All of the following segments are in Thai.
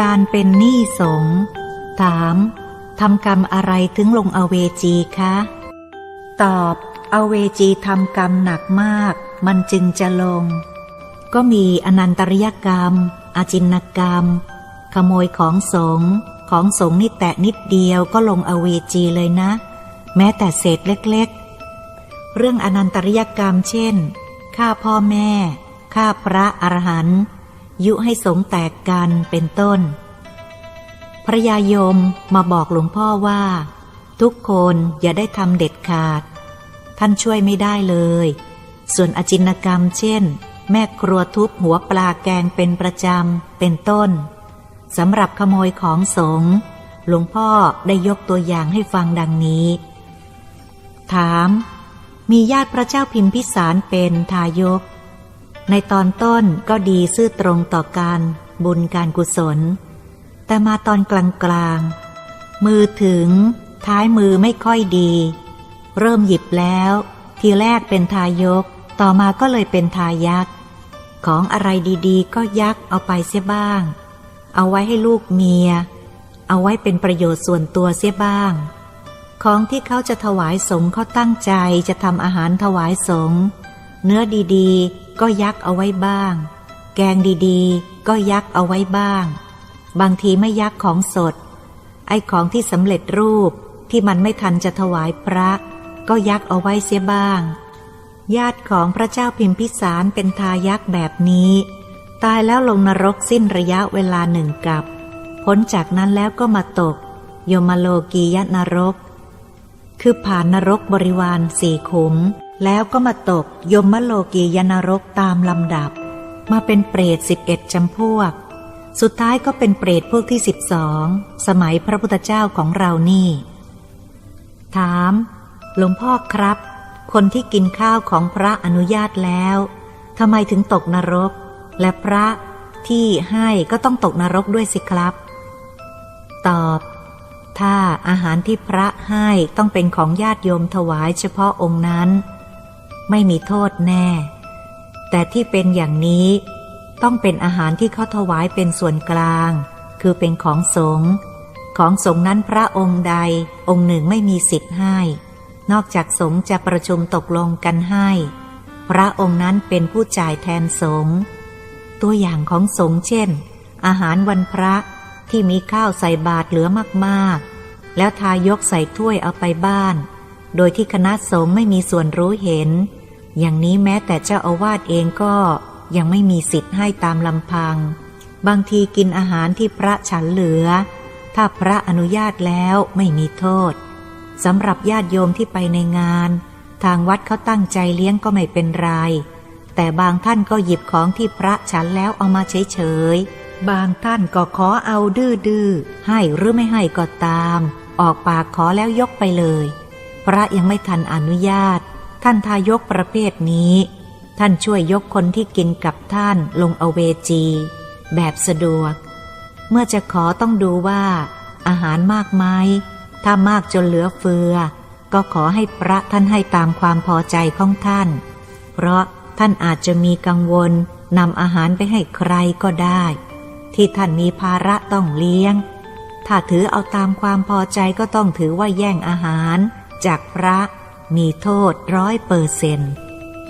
การเป็นหนี้สงถามทำกรรมอะไรถึงลงอเวจีคะ ตอบ อเวจีทำกรรมหนักมาก มันจึงจะลง ก็มีอนันตริยกรรม อาจินกรรม ขโมยของสงของสงนี่แตะนิดเดียวก็ลงอเวจีเลยนะ แม้แต่เศษเล็กๆ เรื่องอนันตริยกรรมเช่นฆ่าพ่อแม่ฆ่าพระอรหันต์ ยุให้สงแตกกันเป็นต้น พระยายมมาบอกหลวงพ่อว่า ทุกคนอย่าได้ทำเด็ดขาด ท่านช่วยไม่ได้เลย ส่วนอจินกรรมเช่น แม่ครัวทุบหัวปลาแกงเป็นประจำ เป็นต้นสำหรับขโมยของสงหลวงพ่อได้ยกตัวอย่างให้ฟังดังนี้ ถาม มีญาติพระเจ้าพิมพิสารเป็นทายก ในตอนต้นก็ดีซื่อตรงต่อการบุญการกุศล แต่มาตอนกลางกลางๆมือถึง ท้ายมือไม่ค่อยดี เริ่มหยิบแล้ว ทีแรกเป็นทายก ต่อมาก็เลยเป็นทายักของอะไรดีๆ ก็ยักเอาไปเสียบ้าง เอาไว้ให้ลูกเมีย เอาไว้เป็นประโยชน์ส่วนตัวเสียบ้าง ของที่เขาจะถวายสงฆ์เขาตั้งใจจะทำอาหารถวายสงฆ์เนื้อดีๆ ก็ยักเอาไว้บ้าง แกงดีๆ ก็ยักเอาไว้บ้าง บางทีไม่ยักของสด ไอ้ของที่สำเร็จรูปที่มันไม่ทันจะถวายพระ ก็ยักเอาไว้เสียบ้าง ญาติของพระเจ้าพิมพิสารเป็นทายักแบบนี้ ตายแล้วลงนรกสิ้นระยะเวลาหนึ่งกับพ้นจากนั้นแล้วก็มาตก โยมโลกียนรก คือผ่านนรกบริวารสี่ขุม แล้วก็มาตกยมโลกียนรกตามลำดับ มาเป็นเปรตสิบเอ็ดจำพวก สุดท้ายก็เป็นเปรตพวกที่สิบสองสมัยพระพุทธเจ้าของเรานี่ ถาม หลวงพ่อครับ คนที่กินข้าวของพระอนุญาตแล้วทำไมถึงตกนรก และพระที่ให้ก็ต้องตกนรกด้วยสิครับ ตอบ ถ้าอาหารที่พระให้ต้องเป็นของญาติโยมถวายเฉพาะองค์นั้น ไม่มีโทษแน่ แต่ที่เป็นอย่างนี้ต้องเป็นอาหารที่เขาถวายเป็นส่วนกลาง คือเป็นของสงฆ์ของสงฆ์นั้นพระองค์ใดองค์หนึ่งไม่มีสิทธิ์ให้ นอกจากสงฆ์จะประชุมตกลงกันให้ พระองค์นั้นเป็นผู้จ่ายแทนสงฆ์ตัวอย่างของสงฆ์เช่น อาหารวันพระที่มีข้าวใส่บาตรเหลือมากๆ แล้วทายกใส่ถ้วยเอาไปบ้าน โดยที่คณะสงฆ์ไม่มีส่วนรู้เห็น อย่างนี้แม้แต่เจ้าอาวาสเองก็ยังไม่มีสิทธิ์ให้ตามลำพัง บางทีกินอาหารที่พระฉันเหลือ ถ้าพระอนุญาตแล้วไม่มีโทษสำหรับญาติโยมที่ไปในงาน ทางวัดเขาตั้งใจเลี้ยงก็ไม่เป็นไร แต่บางท่านก็หยิบของที่พระฉันแล้วเอามาเฉยๆ บางท่านก็ขอเอาดื้อๆ ให้หรือไม่ให้ก็ตาม ออกปากขอแล้วยกไปเลย พระยังไม่ทันอนุญาต ท่านทายกประเภทนี้ ท่านช่วยยกคนที่กินกับท่านลงเอเวจี แบบสะดวก เมื่อจะขอต้องดูว่า อาหารมากไหมถ้ามากจนเหลือเฟือ ก็ขอให้พระท่านให้ตามความพอใจของท่าน เพราะท่านอาจจะมีกังวลนำอาหารไปให้ใครก็ได้ ที่ท่านมีภาระต้องเลี้ยง ถ้าถือเอาตามความพอใจก็ต้องถือว่าแย่งอาหาร จากพระมีโทษร้อยเปอร์เซน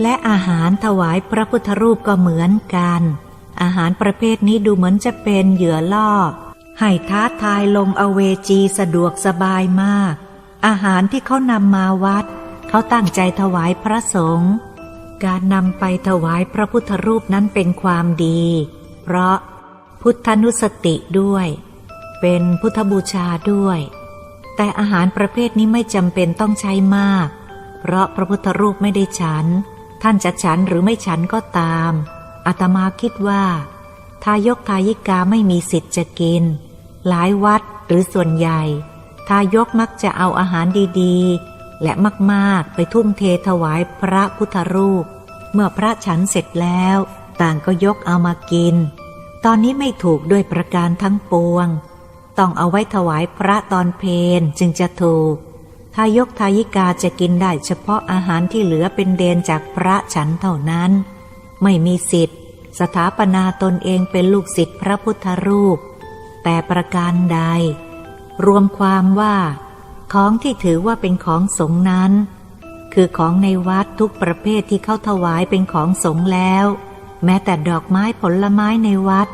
และอาหารถวายพระพุทธรูปก็เหมือนกัน อาหารประเภทนี้ดูเหมือนจะเป็นเหยื่อล่อ ให้ท้าทายลงอเวจีสะดวกสบายมาก อาหารที่เขานำมาวัด เขาตั้งใจถวายพระสงฆ์การนำไปถวายพระพุทธรูปนั้นเป็นความดี เพราะพุทธนุสติด้วย เป็นพุทธบูชาด้วย แต่อาหารประเภทนี้ไม่จำเป็นต้องใช้มาก เพราะพระพุทธรูปไม่ได้ฉัน ท่านจะฉันหรือไม่ฉันก็ตาม อาตมาคิดว่า ทายกทายิกาไม่มีสิทธิ์จะกิน หลายวัดหรือส่วนใหญ่ ทายกมักจะเอาอาหารดีๆ และมากๆ ไปทุ่มเทถวายพระพุทธรูป เมื่อพระฉันเสร็จแล้ว ต่างก็ยกเอามากิน ตอนนี้ไม่ถูกด้วยประการทั้งปวง ต้องเอาไว้ถวายพระตอนเพนจึงจะถูก ทายกทายิกาจะกินได้เฉพาะอาหารที่เหลือเป็นเดนจากพระฉันเท่านั้น ไม่มีสิทธิ์ สถาปนาตนเองเป็นลูกศิษย์พระพุทธรูป แต่ประการใด รวมความว่า ของที่ถือว่าเป็นของสงนั้น คือของในวัดทุกประเภทที่เข้าถวายเป็นของสงแล้ว แม้แต่ดอกไม้ผลไม้ในวัด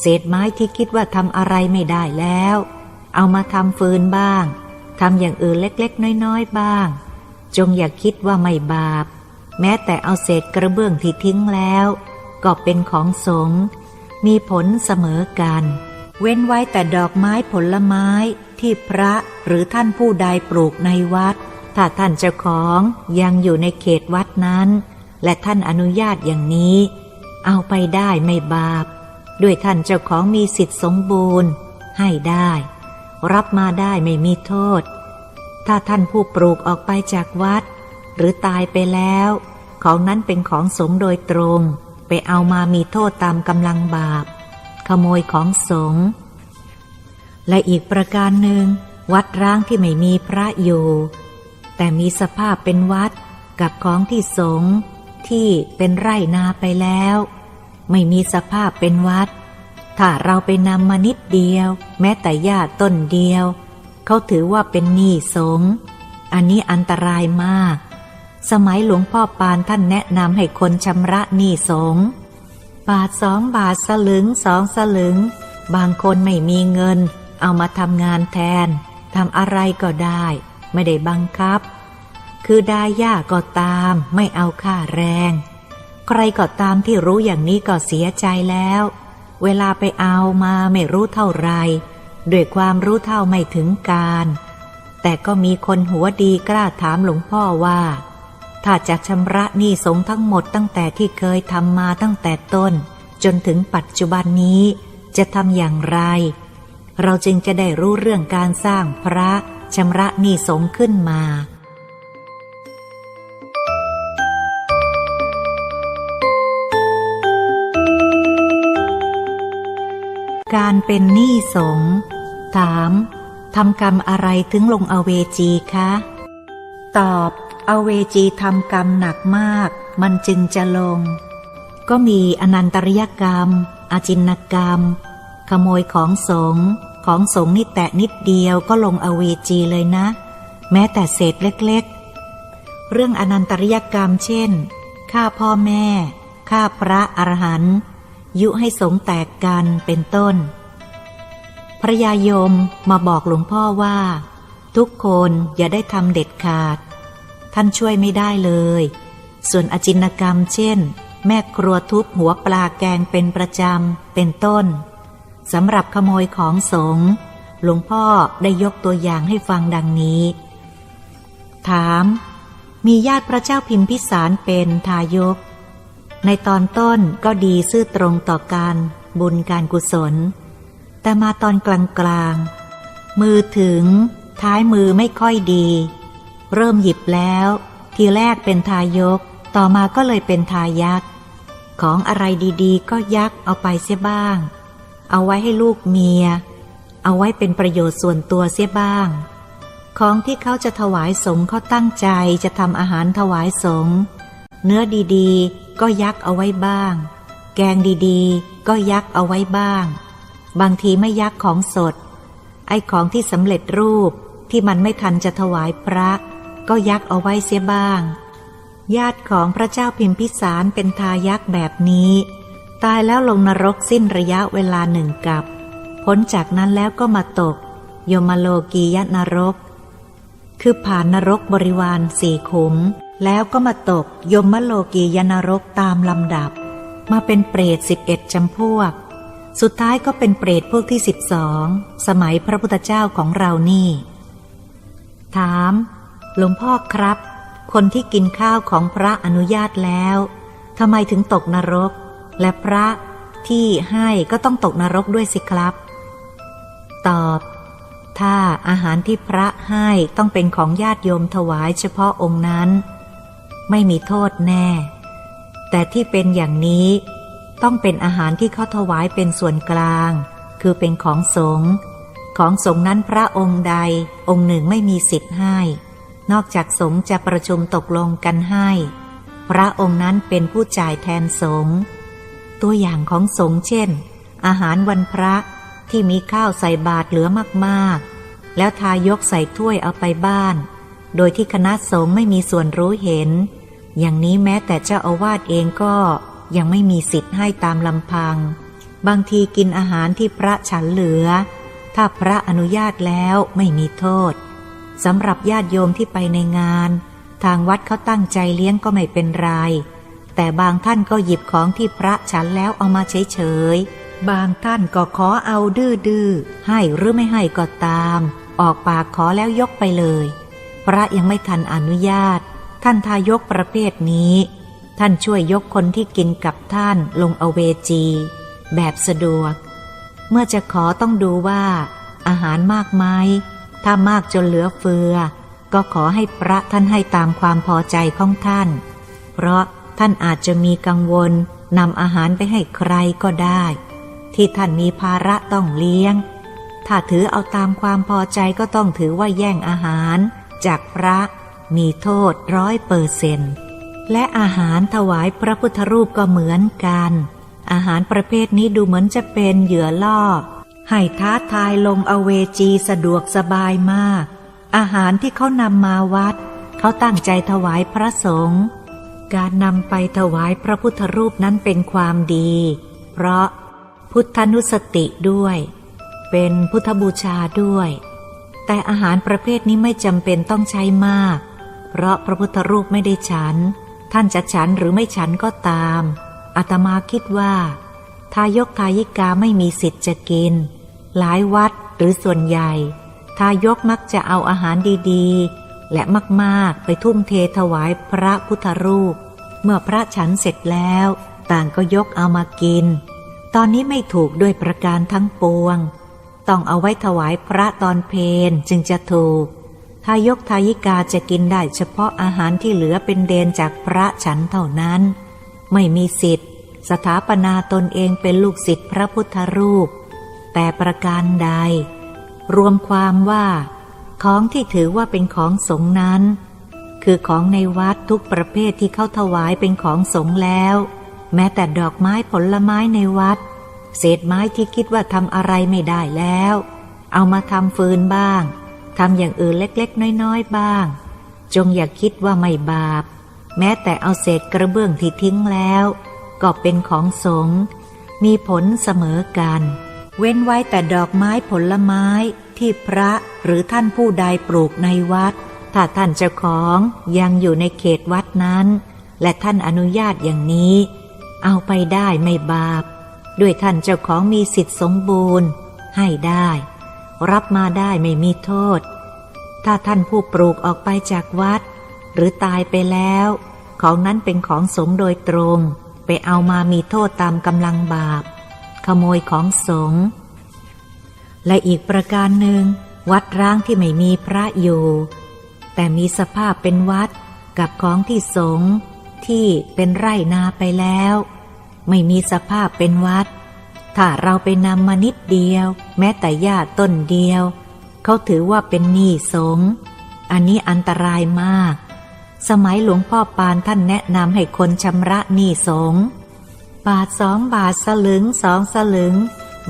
เศษไม้ที่คิดว่าทำอะไรไม่ได้แล้ว เอามาทำฟืนบ้างทำอย่างอื่นเล็กๆ น้อยๆ บ้าง จงอย่าคิดว่าไม่บาป แม้แต่เอาเศษกระเบื้องที่ทิ้งแล้ว ก็เป็นของสงฆ์มีผลเสมอกัน เว้นไว้แต่ดอกไม้ผลไม้ที่พระหรือท่านผู้ใดปลูกในวัด ถ้าท่านเจ้าของยังอยู่ในเขตวัดนั้น และท่านอนุญาตอย่างนี้ เอาไปได้ไม่บาป ด้วยท่านเจ้าของมีสิทธิสมบูรณ์ ให้ได้ รับมาได้ไม่มีโทษ ถ้าท่านผู้ปลูกออกไปจากวัด หรือตายไปแล้ว ของนั้นเป็นของสงโดยตรง ไปเอามามีโทษตามกำลังบาป ขโมยของสงและอีกประการหนึ่ง วัดร้างที่ไม่มีพระอยู่ แต่มีสภาพเป็นวัดกับของที่สงที่เป็นไร่นาไปแล้ว ไม่มีสภาพเป็นวัด ถ้าเราไปนำมานิดเดียว แม้แต่หญ้าต้นเดียว เขาถือว่าเป็นหนี้สงอันนี้อันตรายมาก สมัยหลวงพ่อปานท่านแนะนำให้คนชำระหนี้สงบาทสองบาทสลึงสองสลึง บางคนไม่มีเงิน เอามาทำงานแทนทำอะไรก็ได้ ไม่ได้บังคับ คือได้ยากก็ตาม ไม่เอาค่าแรง ใครก็ตามที่รู้อย่างนี้ก็เสียใจแล้ว เวลาไปเอามาไม่รู้เท่าไร ด้วยความรู้เท่าไม่ถึงการ แต่ก็มีคนหัวดีกล้าถามหลวงพ่อว่า ถ้าจะชำระหนี้สงทั้งหมดตั้งแต่ที่เคยทำมาตั้งแต่ต้น จนถึงปัจจุบันนี้จะทำอย่างไร เราจึงจะได้รู้เรื่องการสร้างพระชำระหนี้สงขึ้นมา การเป็นหนี้สงฆ์ถามทำกรรมอะไรถึงลงอเวจีคะ ตอบ อเวจีทำกรรมหนักมาก มันจึงจะลง ก็มีอนันตริยกรรม อาจินกรรม ขโมยของสงของสงนี่แตะนิดเดียวก็ลงอเวจีเลยนะ แม้แต่เศษเล็กๆ เรื่องอนันตริยกรรมเช่นฆ่าพ่อแม่ฆ่าพระอรหันต์ ยุให้สงแตกกันเป็นต้น พระยายมมาบอกหลวงพ่อว่า ทุกคนอย่าได้ทำเด็ดขาด ท่านช่วยไม่ได้เลย ส่วนอจินกรรมเช่น แม่ครัวทุบหัวปลาแกงเป็นประจำ เป็นต้นสำหรับขโมยของสงหลวงพ่อได้ยกตัวอย่างให้ฟังดังนี้ ถาม มีญาติพระเจ้าพิมพิสารเป็นทายก ในตอนต้นก็ดีซื่อตรงต่อการบุญการกุศล แต่มาตอนกลางๆมือถึง ท้ายมือไม่ค่อยดี เริ่มหยิบแล้ว ทีแรกเป็นทายก ต่อมาก็เลยเป็นทายักของอะไรดีๆ ก็ยักเอาไปเสียบ้าง เอาไว้ให้ลูกเมีย เอาไว้เป็นประโยชน์ส่วนตัวเสียบ้าง ของที่เขาจะถวายสงเขาตั้งใจจะทำอาหารถวายสงเนื้อดีๆ ก็ยักเอาไว้บ้าง แกงดีๆ ก็ยักเอาไว้บ้าง บางทีไม่ยักของสด ไอ้ของที่สำเร็จรูปที่มันไม่ทันจะถวายพระ ก็ยักเอาไว้เสียบ้าง ญาติของพระเจ้าพิมพิสารเป็นทายักแบบนี้ ตายแล้วลงนรกสิ้นระยะเวลาหนึ่งกับ พ้นจากนั้นแล้วก็มาตก โยมโลกียนรก คือผ่านนรกบริวารสี่ขุม แล้วก็มาตกยมโลกียนรกตามลำดับ มาเป็นเปรตสิบเอ็ดจำพวก สุดท้ายก็เป็นเปรตพวกที่สิบสองสมัยพระพุทธเจ้าของเรานี่ ถาม หลวงพ่อครับ คนที่กินข้าวของพระอนุญาตแล้วทำไมถึงตกนรก และพระที่ให้ก็ต้องตกนรกด้วยสิครับ ตอบ ถ้าอาหารที่พระให้ต้องเป็นของญาติโยมถวายเฉพาะองค์นั้น ไม่มีโทษแน่ แต่ที่เป็นอย่างนี้ต้องเป็นอาหารที่เขาถวายเป็นส่วนกลาง คือเป็นของสงฆ์ของสงฆ์นั้นพระองค์ใดองค์หนึ่งไม่มีสิทธิ์ให้ นอกจากสงฆ์จะประชุมตกลงกันให้ พระองค์นั้นเป็นผู้จ่ายแทนสงฆ์ตัวอย่างของสงฆ์เช่น อาหารวันพระที่มีข้าวใส่บาตรเหลือมากๆ แล้วทายกใส่ถ้วยเอาไปบ้าน โดยที่คณะสงฆ์ไม่มีส่วนรู้เห็น อย่างนี้แม้แต่เจ้าอาวาสเองก็ยังไม่มีสิทธิ์ให้ตามลำพัง บางทีกินอาหารที่พระฉันเหลือ ถ้าพระอนุญาตแล้วไม่มีโทษสำหรับญาติโยมที่ไปในงาน ทางวัดเขาตั้งใจเลี้ยงก็ไม่เป็นไร แต่บางท่านก็หยิบของที่พระฉันแล้วเอามาเฉยๆ บางท่านก็ขอเอาดื้อๆ ให้หรือไม่ให้ก็ตาม ออกปากขอแล้วยกไปเลย พระยังไม่ทันอนุญาต ท่านทายกประเภทนี้ ท่านช่วยยกคนที่กินกับท่านลงเอเวจี แบบสะดวก เมื่อจะขอต้องดูว่า อาหารมากไหมถ้ามากจนเหลือเฟือ ก็ขอให้พระท่านให้ตามความพอใจของท่าน เพราะท่านอาจจะมีกังวลนำอาหารไปให้ใครก็ได้ ที่ท่านมีภาระต้องเลี้ยง ถ้าถือเอาตามความพอใจก็ต้องถือว่าแย่งอาหาร จากพระ มีโทษร้อยเปอร์เซนและอาหารถวายพระพุทธรูปก็เหมือนกัน อาหารประเภทนี้ดูเหมือนจะเป็นเหยื่อล่อ ให้ท้าทายลงอเวจีสะดวกสบายมาก อาหารที่เขานำมาวัด เขาตั้งใจถวายพระสงฆ์การนำไปถวายพระพุทธรูปนั้นเป็นความดี เพราะพุทธนุสติด้วย เป็นพุทธบูชาด้วย แต่อาหารประเภทนี้ไม่จำเป็นต้องใช้มาก เพราะพระพุทธรูปไม่ได้ฉัน ท่านจะฉันหรือไม่ฉันก็ตามอาตมาคิดว่า ทายกทายิกาไม่มีสิทธิ์จะกิน หลายวัดหรือส่วนใหญ่ ทายกมักจะเอาอาหารดีๆ และมากๆไปทุ่มเทถวายพระพุทธรูป เมื่อพระฉันเสร็จแล้ว ต่างก็ยกเอามากิน ตอนนี้ไม่ถูกด้วยประการทั้งปวง ต้องเอาไว้ถวายพระตอนเพนจึงจะถูก ทายกทายิกาจะกินได้เฉพาะอาหารที่เหลือเป็นเดนจากพระฉันเท่านั้น ไม่มีสิทธิ์ สถาปนาตนเองเป็นลูกศิษย์พระพุทธรูป แต่ประการใด รวมความว่า ของที่ถือว่าเป็นของสงนั้น คือของในวัดทุกประเภทที่เข้าถวายเป็นของสงแล้ว แม้แต่ดอกไม้ผลไม้ในวัด เศษไม้ที่คิดว่าทำอะไรไม่ได้แล้ว เอามาทำฟืนบ้าง ทำอย่างอื่นเล็กๆ น้อยๆ บ้าง จงอย่าคิดว่าไม่บาป แม้แต่เอาเศษกระเบื้องที่ทิ้งแล้ว ก็เป็นของสงฆ์มีผลเสมอกัน เว้นไว้แต่ดอกไม้ผลไม้ที่พระหรือท่านผู้ใดปลูกในวัด ถ้าท่านเจ้าของยังอยู่ในเขตวัดนั้น และท่านอนุญาตอย่างนี้ เอาไปได้ไม่บาป ด้วยท่านเจ้าของมีสิทธิสมบูรณ์ ให้ได้ รับมาได้ไม่มีโทษ ถ้าท่านผู้ปลูกออกไปจากวัด หรือตายไปแล้ว ของนั้นเป็นของสงโดยตรง ไปเอามามีโทษตามกำลังบาป ขโมยของสงและอีกประการหนึ่ง วัดร้างที่ไม่มีพระอยู่ แต่มีสภาพเป็นวัดกับของที่สงที่เป็นไร่นาไปแล้ว ไม่มีสภาพเป็นวัด ถ้าเราไปนำมานิดเดียว แม้แต่หญ้าต้นเดียว เขาถือว่าเป็นหนี้สง อันนี้อันตรายมาก สมัยหลวงพ่อปานท่านแนะนำให้คนชำระหนี้สง บาทสองบาทสลึงสองสลึง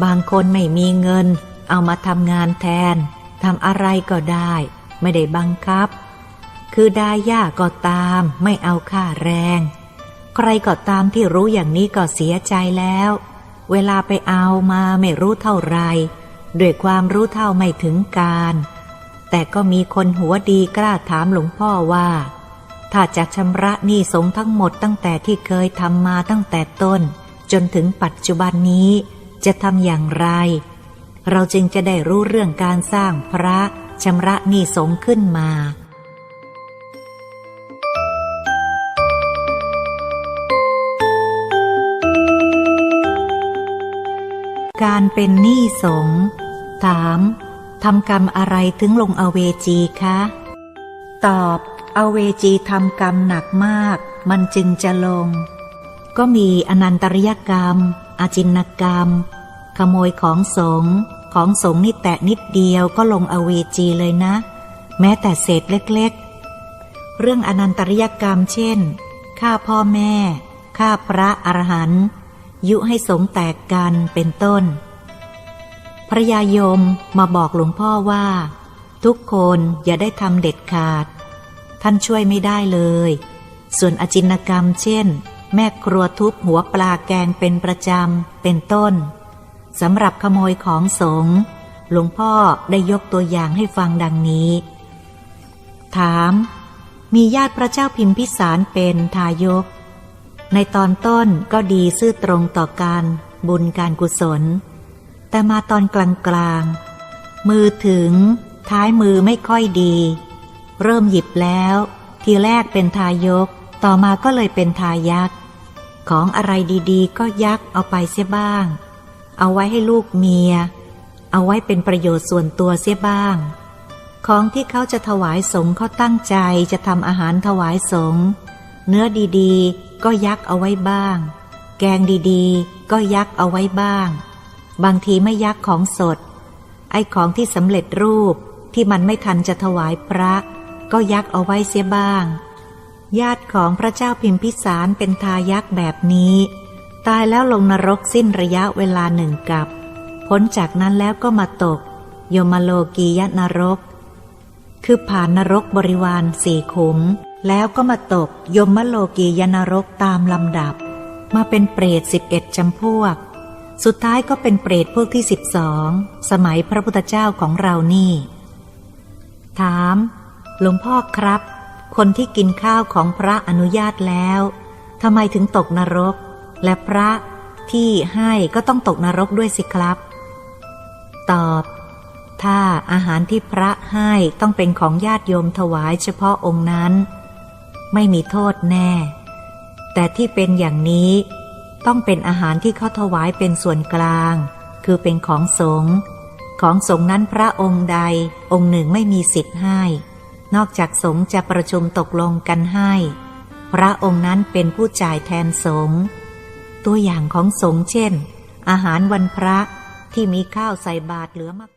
บางคนไม่มีเงิน เอามาทำงานแทนทำอะไรก็ได้ ไม่ได้บังคับ คือได้ยากก็ตาม ไม่เอาค่าแรง ใครก็ตามที่รู้อย่างนี้ก็เสียใจแล้ว เวลาไปเอามาไม่รู้เท่าไรด้วยความรู้เท่าไม่ถึงการ แต่ก็มีคนหัวดีกล้าถามหลวงพ่อว่า ถ้าจะชำระหนี้สงทั้งหมดตั้งแต่ที่เคยทำมาตั้งแต่ต้น จนถึงปัจจุบันนี้จะทำอย่างไร เราจึงจะได้รู้เรื่องการสร้างพระชำระหนี้สงขึ้นมา การเป็นหนี้สงถามทำกรรมอะไรถึงลงอเวจีคะ ตอบ อเวจีทำกรรมหนักมาก มันจึงจะลง ก็มีอนันตริยกรรม อาจินกรรม ขโมยของสงของสงนี่แตะนิดเดียวก็ลงอเวจีเลยนะ แม้แต่เศษเล็กๆ เรื่องอนันตริยกรรมเช่นฆ่าพ่อแม่ฆ่าพระอรหันต์ ยุให้สงแตกกันเป็นต้น พระยายมมาบอกหลวงพ่อว่า ทุกคนอย่าได้ทำเด็ดขาด ท่านช่วยไม่ได้เลย ส่วนอจินกรรมเช่น แม่ครัวทุบหัวปลาแกงเป็นประจำ เป็นต้นสำหรับขโมยของสงหลวงพ่อได้ยกตัวอย่างให้ฟังดังนี้ ถาม มีญาติพระเจ้าพิมพิสารเป็นทายก ในตอนต้นก็ดีซื่อตรงต่อการบุญการกุศล แต่มาตอนกลางกลางมือถึง ท้ายมือไม่ค่อยดี เริ่มหยิบแล้ว ทีแรกเป็นทายก ต่อมาก็เลยเป็นทายักของอะไรดีๆ ก็ยักเอาไปเสียบ้าง เอาไว้ให้ลูกเมีย เอาไว้เป็นประโยชน์ส่วนตัวเสียบ้าง ของที่เขาจะถวายสงฆ์เขาตั้งใจจะทำอาหารถวายสงฆ์ เนื้อดีๆ ก็ยักเอาไว้บ้าง แกงดีๆ ก็ยักเอาไว้บ้าง บางทีไม่ยักของสด ไอ้ของที่สำเร็จรูปที่มันไม่ทันจะถวายพระ ก็ยักเอาไว้เสียบ้าง ญาติของพระเจ้าพิมพิสารเป็นทายักแบบนี้ ตายแล้วลงนรกสิ้นระยะเวลาหนึ่งกับพ้นจากนั้นแล้วก็มาตก โยมโลกียนรก คือผ่านนรกบริวารสี่ขุม แล้วก็มาตกยมโลกียนรกตามลำดับ มาเป็นเปรตสิบเอ็ดจำพวก สุดท้ายก็เป็นเปรตพวกที่สิบสองสมัยพระพุทธเจ้าของเรานี่ ถาม หลวงพ่อครับ คนที่กินข้าวของพระอนุญาตแล้วทำไมถึงตกนรก และพระที่ให้ก็ต้องตกนรกด้วยสิครับ ตอบ ถ้าอาหารที่พระให้ต้องเป็นของญาติโยมถวายเฉพาะองค์นั้น ไม่มีโทษแน่ แต่ที่เป็นอย่างนี้ต้องเป็นอาหารที่เขาถวายเป็นส่วนกลาง คือเป็นของสงฆ์ของสงฆ์นั้นพระองค์ใดองค์หนึ่งไม่มีสิทธิ์ให้ นอกจากสงฆ์จะประชุมตกลงกันให้ พระองค์นั้นเป็นผู้จ่ายแทนสงฆ์ตัวอย่างของสงฆ์เช่น อาหารวันพระที่มีข้าวใส่บาตรเหลือมาก